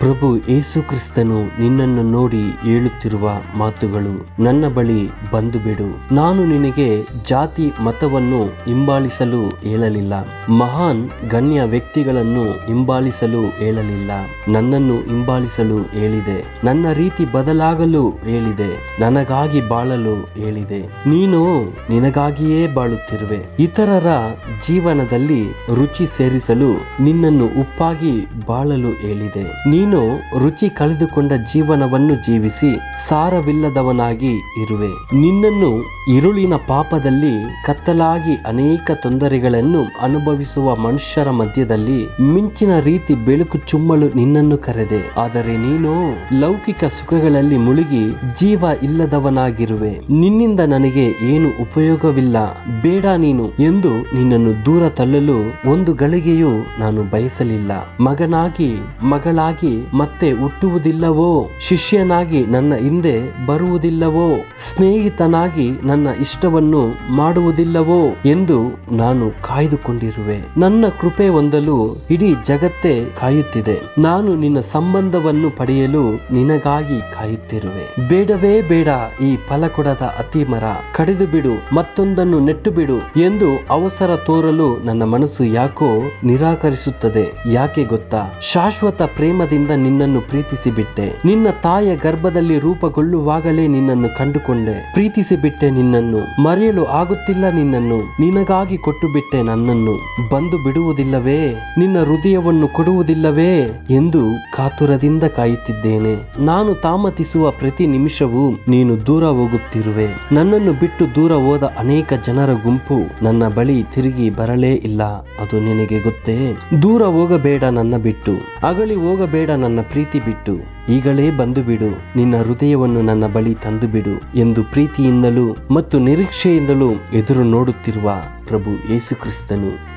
ಪ್ರಭು ಯೇಸು ಕ್ರಿಸ್ತನು ನಿನ್ನನ್ನು ನೋಡಿ ಹೇಳುತ್ತಿರುವ ಮಾತುಗಳು ನನ್ನ ಬಳಿ ಬಂದು ಬಿಡು. ನಾನು ನಿನಗೆ ಜಾತಿ ಮತವನ್ನು ಹಿಂಬಾಲಿಸಲು ಹೇಳಲಿಲ್ಲ. ಮಹಾನ್ ಗಣ್ಯ ವ್ಯಕ್ತಿಗಳನ್ನು ಹಿಂಬಾಲಿಸಲು ಹೇಳಲಿಲ್ಲ. ನನ್ನನ್ನು ಹಿಂಬಾಲಿಸಲು ಹೇಳಿದೆ. ನನ್ನ ರೀತಿ ಬದಲಾಗಲು ಹೇಳಿದೆ. ನನಗಾಗಿ ಬಾಳಲು ಹೇಳಿದೆ. ನೀನು ನಿನಗಾಗಿಯೇ ಬಾಳುತ್ತಿರುವೆ. ಇತರರ ಜೀವನದಲ್ಲಿ ರುಚಿ ಸೇರಿಸಲು ನಿನ್ನನ್ನು ಉಪ್ಪಾಗಿ ಬಾಳಲು ಹೇಳಿದೆ. ನೀನು ರುಚಿ ಕಳೆದುಕೊಂಡ ಜೀವನವನ್ನು ಜೀವಿಸಿ ಸಾರವಿಲ್ಲದವನಾಗಿ ಇರುವೆ. ನಿನ್ನನ್ನು ಇರುಳಿನ ಪಾಪದಲ್ಲಿ ಕತ್ತಲಾಗಿ ಅನೇಕ ತೊಂದರೆಗಳನ್ನು ಅನುಭವಿಸುವ ಮನುಷ್ಯರ ಮಧ್ಯದಲ್ಲಿ ಮಿಂಚಿನ ರೀತಿ ಬೆಳಕು ಚುಮ್ಮಲು ನಿನ್ನನ್ನು ಕರೆದೆ. ಆದರೆ ನೀನು ಲೌಕಿಕ ಸುಖಗಳಲ್ಲಿ ಮುಳುಗಿ ಜೀವ ಇಲ್ಲದವನಾಗಿರುವೆ. ನಿನ್ನಿಂದ ನನಗೆ ಏನು ಉಪಯೋಗವಿಲ್ಲ. ಬೇಡ ನೀನು ಎಂದು ನಿನ್ನನ್ನು ದೂರ ತಳ್ಳಲು ಒಂದು ಗಳಿಗೆಯೂ ನಾನು ಬಯಸಲಿಲ್ಲ. ಮಗನಾಗಿ, ಮಗಳಾಗಿ ಮತ್ತೆ ಹುಟ್ಟುವುದಿಲ್ಲವೋ? ಶಿಷ್ಯನಾಗಿ ನನ್ನ ಹಿಂದೆ ಬರುವುದಿಲ್ಲವೋ? ಸ್ನೇಹಿತನಾಗಿ ನನ್ನ ಇಷ್ಟವನ್ನು ಮಾಡುವುದಿಲ್ಲವೋ ಎಂದು ನಾನು ಕಾಯ್ದುಕೊಂಡಿರುವೆ. ನನ್ನ ಕೃಪೆ ಹೊಂದಲು ಇಡೀ ಜಗತ್ತೇ ಕಾಯುತ್ತಿದೆ. ನಾನು ನಿನ್ನ ಸಂಬಂಧವನ್ನು ಪಡೆಯಲು ನಿನಗಾಗಿ ಕಾಯುತ್ತಿರುವೆ. ಬೇಡವೇ ಬೇಡ ಈ ಫಲಕೊಡದ ಅತಿ ಮರ ಕಡಿದು ಬಿಡು ಮತ್ತೊಂದನ್ನು ನೆಟ್ಟು ಬಿಡು ಎಂದು ಅವಸರ ತೋರಲು ನನ್ನ ಮನಸ್ಸು ಯಾಕೋ ನಿರಾಕರಿಸುತ್ತದೆ. ಯಾಕೆ ಗೊತ್ತಾ? ಶಾಶ್ವತ ಪ್ರೇಮದಿಂದ ನಿನ್ನನ್ನು ಪ್ರೀತಿಸಿ ಬಿಟ್ಟೆ ನಿನ್ನ ತಾಯ ಗರ್ಭದಲ್ಲಿ ರೂಪಗೊಳ್ಳುವಾಗಲೇ ನಿನ್ನನ್ನು ಕಂಡುಕೊಂಡೆ. ಪ್ರೀತಿಸಿ ಬಿಟ್ಟೆ ನಿನ್ನನ್ನು. ಮರೆಯಲು ಆಗುತ್ತಿಲ್ಲ ನಿನ್ನನ್ನು. ನಿನಗಾಗಿ ಕೊಟ್ಟು ಬಿಟ್ಟೆ ನನ್ನನ್ನು. ಬಂದು ಬಿಡುವುದಿಲ್ಲವೇ? ನಿನ್ನ ಹೃದಯವನ್ನು ಕೊಡುವುದಿಲ್ಲವೇ? ಎಂದು ಕಾತುರದಿಂದ ಕಾಯುತ್ತಿದ್ದೇನೆ. ನಾನು ತಾಮತಿಸುವ ಪ್ರತಿ ನಿಮಿಷವೂ ನೀನು ದೂರ ಹೋಗುತ್ತಿರುವೆ. ನನ್ನನ್ನು ಬಿಟ್ಟು ದೂರ ಹೋದ ಅನೇಕ ಜನರ ಗುಂಪು ನನ್ನ ಬಳಿ ತಿರುಗಿ ಬರಲೇ ಇಲ್ಲ. ಅದು ನಿನಗೆ ಗೊತ್ತೇ? ದೂರ ಹೋಗಬೇಡ ನನ್ನ ಬಿಟ್ಟು. ಅಗಲಿ ಹೋಗಬೇಡ ನನ್ನ ಪ್ರೀತಿ ಬಿಟ್ಟು, ಈಗಲೇ ಬಂದು ಬಿಡು ನಿನ್ನ ಹೃದಯವನ್ನು ನನ್ನ ಬಳಿ ತಂದು ಬಿಡು ಎಂದು ಪ್ರೀತಿಯಿಂದಲೂ ಮತ್ತು ನಿರೀಕ್ಷೆಯಿಂದಲೂ ಎದುರು ನೋಡುತ್ತಿರುವ ಪ್ರಭು ಯೇಸು ಕ್ರಿಸ್ತನು.